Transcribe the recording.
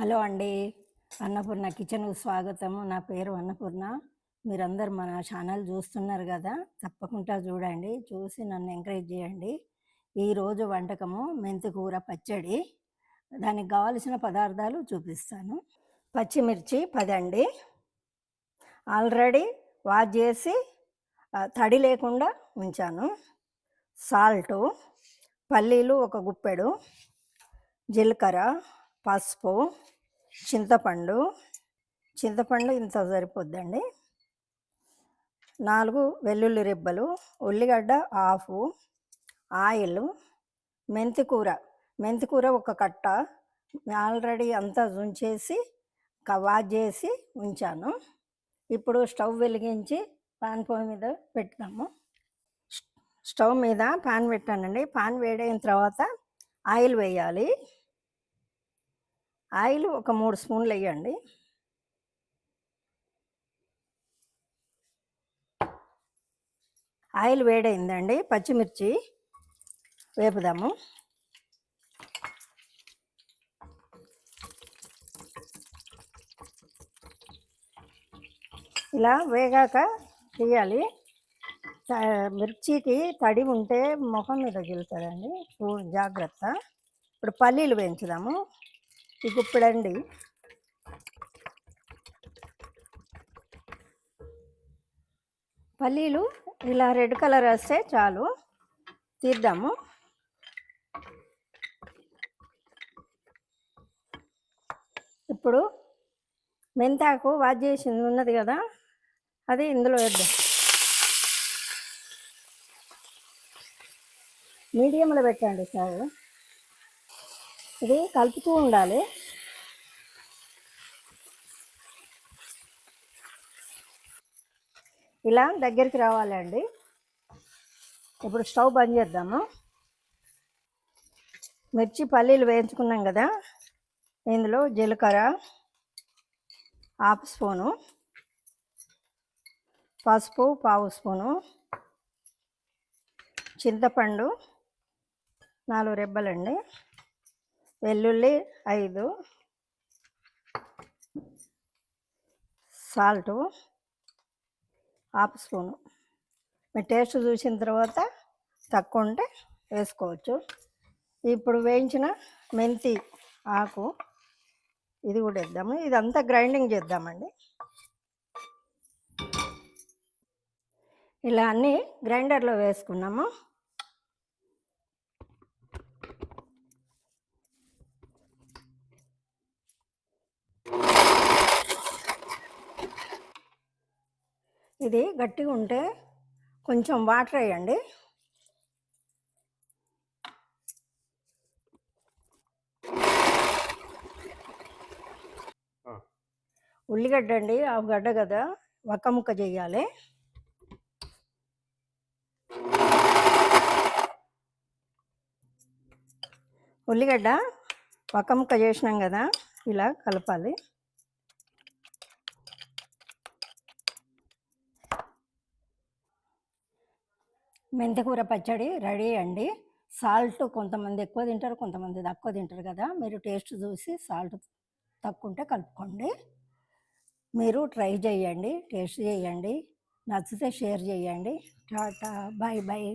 Hello అండి. అన్నపూర్ణ కిచెన్కు స్వాగతము నా పేరు అన్నపూర్ణ. మీరందరు మన ఛానల్ చూస్తున్నారు కదా తప్పకుండా చూడండి. చూసి నన్ను ఎంకరేజ్ చేయండి. ఈరోజు వంటకము మెంతికూర పచ్చడి. దానికి కావలసిన పదార్థాలు చూపిస్తాను. పచ్చిమిర్చి పదండి. ఆల్రెడీ వాష్ చేసి తడి లేకుండా ఉంచాను. సాల్టు పల్లీలు ఒక గుప్పెడు జీలకర్ర పసుపు చింతపండు. చింతపండు ఇంత సరిపోద్దండి. నాలుగు వెల్లుల్లి రెబ్బలు ఉల్లిగడ్డ ఆఫు ఆయిల్ మెంతి కూర. మెంతి కూర ఒక కట్ట. ఆల్రెడీ అంతా ఉంచేసి వాష్ చేసి ఉంచాను. ఇప్పుడు స్టవ్ వెలిగించి పాన్ పొయ్యి మీద పెడతాము స్టవ్ మీద పాన్ పెట్టానండి. పాన్ వేడైన తర్వాత ఆయిల్ వేయాలి. ఆయిల్ ఒక మూడు స్పూన్లు వేయండి ఆయిల్ వేడైందండి. పచ్చిమిర్చి వేపుదాము. ఇలా వేగాక తీయాలి. మిర్చికి తడి ఉంటే ముఖం మీద గెలుతుందండి జాగ్రత్త. ఇప్పుడు పల్లీలు వేయించుదాము. ఈ ఇప్పుడండి పల్లీలు ఇలా రెడ్ కలర్ వస్తే చాలు. తీద్దాము. ఇప్పుడు మెంతాకు వాజ్ చేసింది ఉన్నది కదా అది ఇందులో వేద్దాం. మీడియంలో పెట్టండి సార్ ఇది కలుపుతూ ఉండాలి. ఇలా దగ్గరికి రావాలండి. ఇప్పుడు స్టవ్ బంద్ చేద్దాము. మిర్చి పల్లీలు వేయించుకున్నాం కదా ఇందులో జీలకర్ర హాఫ్ స్పూను పసుపు పావు స్పూను చింతపండు నాలుగు రెబ్బలండి. వెల్లుల్లి ఐదు. Salt half spoon. మీ టేస్ట్ చూసిన తర్వాత తక్కువ ఉంటే వేసుకోవచ్చు. ఇప్పుడు వేయించిన మెంతి ఆకు ఇది కూడా వేద్దాము. ఇదంతా గ్రైండింగ్ చేద్దామండి. ఇలా అన్నీ గ్రైండర్లో వేసుకున్నాము. ఇది గట్టిగా ఉంటే కొంచెం వాటర్ వేయండి. ఉల్లిగడ్డ అండి ఆ గడ్డ కదా ఒక్క ముక్క చేయాలి. ఉల్లిగడ్డ ఒక్క ముక్క చేసినాం కదా ఇలా కలపాలి. మెంతికూర పచ్చడి రెడీ అండి. సాల్ట్ కొంతమంది ఎక్కువ తింటారు కొంతమంది తక్కువ తింటారు కదా. మీరు టేస్ట్ చూసి సాల్ట్ తక్కువ ఉంటే కలుపుకోండి. మీరు ట్రై చేయండి టేస్ట్ చేయండి నచ్చితే షేర్ చేయండి. Tata bye bye.